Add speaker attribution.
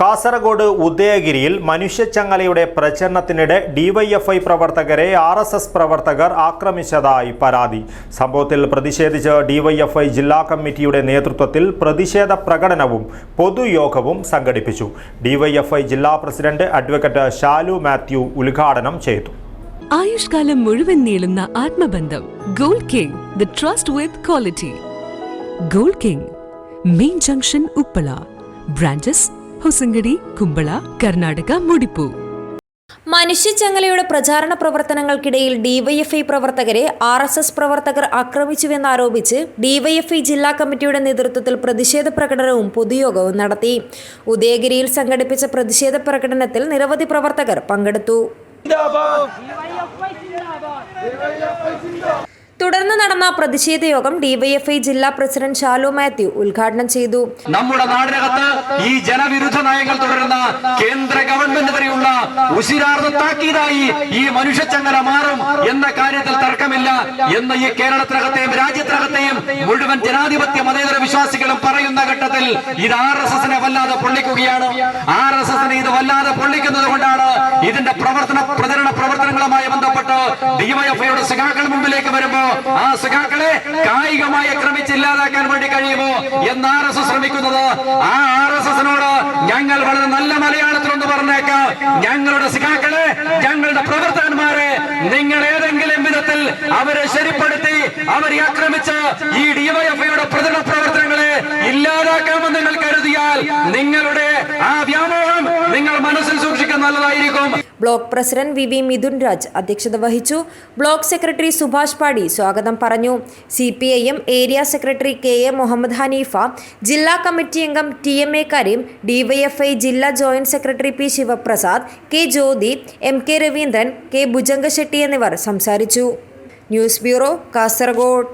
Speaker 1: കാസർഗോഡ് ഉദയഗിരിയിൽ മനുഷ്യച്ചങ്ങലയുടെ പ്രചരണത്തിനിടെ ഡിവൈഎഫ്ഐ പ്രവർത്തകരെ ആർ എസ് എസ് പ്രവർത്തകർ ആക്രമിച്ചതായി പരാതി. സംഭവത്തിൽ പ്രതിഷേധിച്ച് ഡിവൈഎഫ്ഐ ജില്ലാ കമ്മിറ്റിയുടെ നേതൃത്വത്തിൽ പ്രതിഷേധ പ്രകടനവും പൊതുയോഗവും സംഘടിപ്പിച്ചു. ഡിവൈഎഫ്ഐ ജില്ലാ പ്രസിഡന്റ് അഡ്വക്കേറ്റ് ഷാലു മാത്യു ഉദ്ഘാടനം ചെയ്തു.
Speaker 2: ആയുഷ്കാലം മുഴുവൻ നീളുന്ന ആത്മബന്ധം gold king the trust with quality gold king main junction Uppala. Branches Hosangadi Kumbla Karnataka Mudipu.
Speaker 3: മനുഷ്യച്ചങ്ങലയുടെ പ്രചാരണ പ്രവർത്തനങ്ങൾക്കിടയിൽ ഡിവൈഎഫ്ഐ പ്രവർത്തകരെ ആർ എസ് എസ് പ്രവർത്തകർ ആക്രമിച്ചുവെന്നാരോപിച്ച് ഡിവൈഎഫ്ഐ ജില്ലാ കമ്മിറ്റിയുടെ നേതൃത്വത്തിൽ പ്രതിഷേധ പ്രകടനവും പൊതുയോഗവും നടത്തി. ഉദയഗിരിയിൽ സംഘടിപ്പിച്ച പ്രതിഷേധ പ്രകടനത്തിൽ നിരവധി പ്രവർത്തകർ പങ്കെടുത്തു. നടന്ന പ്രതിഷേധ യോഗം ഡിവൈഎഫ്ഐ ജില്ലാ പ്രസിഡന്റ് ഷാലു മാത്യു ഉദ്ഘാടനം ചെയ്തു.
Speaker 4: നമ്മുടെ നാടിനകത്ത് ഈ ജനവിരുദ്ധ നയങ്ങൾ തുടരുന്ന കേന്ദ്ര ഗവൺമെന്റ് വരെയുള്ള താക്കീതായി ഈ മനുഷ്യച്ചങ്ങല മാറും എന്ന കാര്യത്തിൽ തർക്കമില്ല എന്ന് ഈ കേരളത്തിനകത്തെയും രാജ്യത്തിനകത്തെയും മുഴുവൻ ജനാധിപത്യ മതേതര വിശ്വാസികളും പറയുന്ന ഘട്ടത്തിൽ ഇത് ആർ എസ് എസിനെ വല്ലാതെ പൊള്ളിക്കുകയാണ്. ആർ എസ് എസിനെ ഇത് വല്ലാതെ പൊള്ളിക്കുന്നത് കൊണ്ടാണ് ഇതിന്റെ പ്രവർത്തന പ്രചരണ പ്രവർത്തനങ്ങളുമായി ബന്ധപ്പെട്ട് ഡിവൈഎഫ്ഐയുടെ സഖാക്കൾ മുമ്പിലേക്ക് വരുമ്പോ ആ സഖാക്കളെ കായികമായി ആക്രമിച്ച് ഇല്ലാതാക്കാൻ വേണ്ടി കഴിയുമോ എന്ന് ആർ എസ് എസ് ശ്രമിക്കുന്നത്. ആ ആർ എസ് എസിനോട് ഞങ്ങൾ വളരെ നല്ല മലയാളത്തിലൊന്ന് പറഞ്ഞേക്കാം. ഞങ്ങളുടെ സഖാക്കളെ ഞങ്ങളുടെ പ്രവർത്തകന്മാരെ നിങ്ങൾ ഏതെങ്കിലും വിധത്തിൽ അവരെ ശരിപ്പെടുത്തി അവരെ ആക്രമിച്ച് ഈ ഡിവൈഎഫ്ഐയുടെ പ്രചരണ നല്ലതായിരിക്കും.
Speaker 3: Block president V V Mithun Raj അധ്യക്ഷത വഹിച്ചു. ബ്ലോക്ക് സെക്രട്ടറി സുഭാഷ് പാടി സ്വാഗതം പറഞ്ഞു. C P I M area secretary K A Muhammad Haneefa ജില്ലാ കമ്മിറ്റി അംഗം T M A Kareem DYFI ജില്ലാ joint secretary P Sivaprasad K Jyothi M K Raveendran K Bhujangashetty എന്നിവർ സംസാരിച്ചു. News bureau Kasaragod.